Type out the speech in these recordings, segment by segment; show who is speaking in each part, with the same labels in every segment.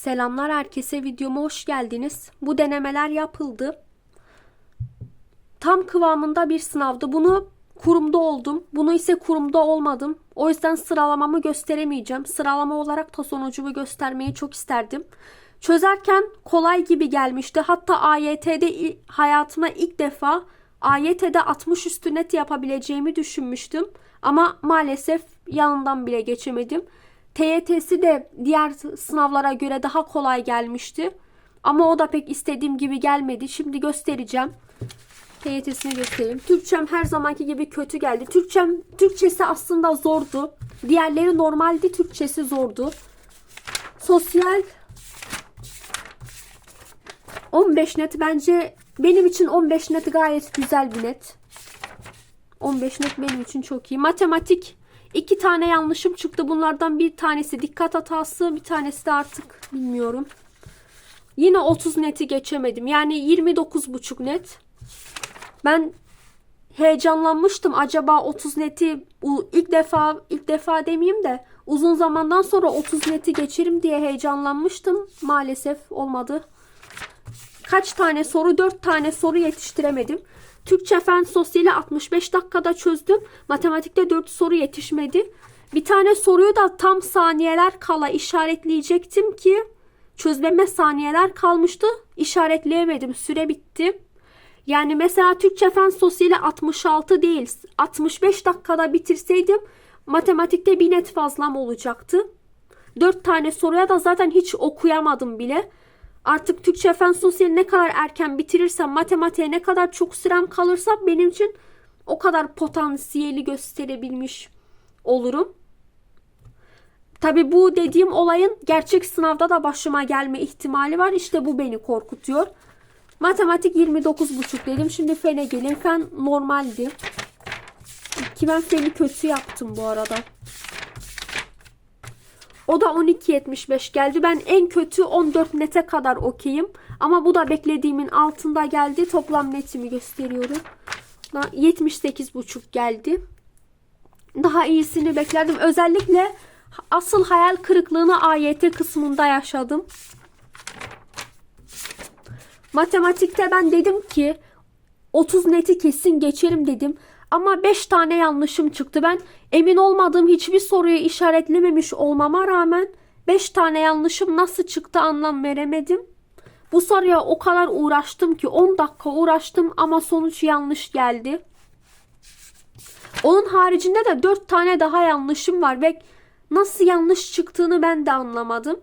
Speaker 1: Selamlar herkese videoma hoş geldiniz. Bu denemeler yapıldı. Tam kıvamında bir sınavdı. Bunu kurumda oldum. Bunu ise kurumda olmadım. O yüzden sıralamamı gösteremeyeceğim. Sıralama olarak da sonucumu göstermeyi çok isterdim. Çözerken kolay gibi gelmişti. Hatta AYT'de hayatıma ilk defa AYT'de 60 üstü net yapabileceğimi düşünmüştüm. Ama maalesef yanından bile geçemedim. TYT'si de diğer sınavlara göre daha kolay gelmişti. Ama o da pek istediğim gibi gelmedi. Şimdi göstereceğim. TYT'sini göstereyim. Türkçem her zamanki gibi kötü geldi. Türkçem Türkçesi aslında zordu. Diğerleri normaldi, Türkçesi zordu. Sosyal 15 net bence benim için 15 net gayet güzel bir net. 15 net benim için çok iyi. Matematik iki tane yanlışım çıktı. Bunlardan bir tanesi dikkat hatası, bir tanesi de artık bilmiyorum. Yine 30 neti geçemedim. Yani 29,5 net. Ben heyecanlanmıştım. Acaba 30 neti ilk defa ilk defa demeyeyim de uzun zamandan sonra 30 neti geçerim diye heyecanlanmıştım. Maalesef olmadı. Kaç tane soru? 4 tane soru yetiştiremedim. Türkçe fen sosyali 65 dakikada çözdüm. Matematikte 4 soru yetişmedi. Bir tane soruyu da tam saniyeler kala işaretleyecektim ki çözmeme saniyeler kalmıştı. İşaretleyemedim. Süre bitti. Yani mesela Türkçe fen sosyali 66 değil 65 dakikada bitirseydim matematikte bir net fazlam olacaktı. 4 tane soruya da zaten hiç okuyamadım bile. Artık Türkçe fen sosyali ne kadar erken bitirirsem matematiğe ne kadar çok sürem kalırsa benim için o kadar potansiyeli gösterebilmiş olurum. Tabi bu dediğim olayın gerçek sınavda da başıma gelme ihtimali var. İşte bu beni korkutuyor. Matematik 29,5 dedim. Şimdi fene gelin. Fen normaldi. Ki ben feni kötü yaptım bu arada. O da 12.75 geldi. Ben en kötü 14 nete kadar okeyim. Ama bu da beklediğimin altında geldi. Toplam netimi gösteriyorum. Da 78.5 geldi. Daha iyisini beklerdim. Özellikle asıl hayal kırıklığını AYT kısmında yaşadım. Matematikte ben dedim ki 30 neti kesin geçerim dedim. Ama 5 tane yanlışım çıktı. Ben emin olmadığım hiçbir soruyu işaretlememiş olmama rağmen 5 tane yanlışım nasıl çıktı anlam veremedim. Bu soruya o kadar uğraştım ki 10 dakika uğraştım ama sonuç yanlış geldi. Onun haricinde de 4 tane daha yanlışım var ve nasıl yanlış çıktığını ben de anlamadım.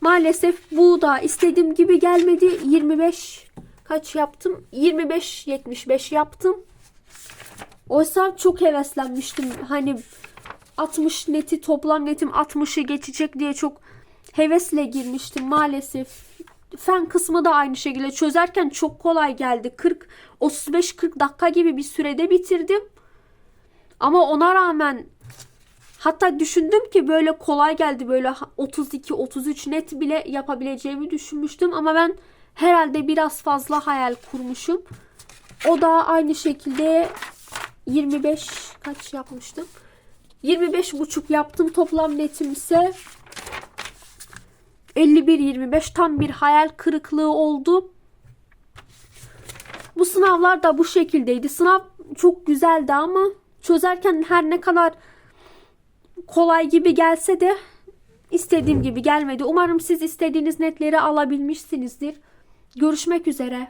Speaker 1: Maalesef bu da istediğim gibi gelmedi. 25 kaç yaptım? 25 75 yaptım. Oysa çok heveslenmiştim. Hani 60 neti toplam netim 60'ı geçecek diye çok hevesle girmiştim maalesef. Fen kısmı da aynı şekilde çözerken çok kolay geldi. 40 35 40 dakika gibi bir sürede bitirdim. Ama ona rağmen hatta düşündüm ki böyle kolay geldi böyle 32 33 net bile yapabileceğimi düşünmüştüm ama ben herhalde biraz fazla hayal kurmuşum. O da aynı şekilde 25 kaç yapmıştım? 25 buçuk yaptım. Toplam netim ise 51-25 tam bir hayal kırıklığı oldu. Bu sınavlar da bu şekildeydi. Sınav çok güzeldi ama çözerken her ne kadar kolay gibi gelse de istediğim gibi gelmedi. Umarım siz istediğiniz netleri alabilmişsinizdir. Görüşmek üzere.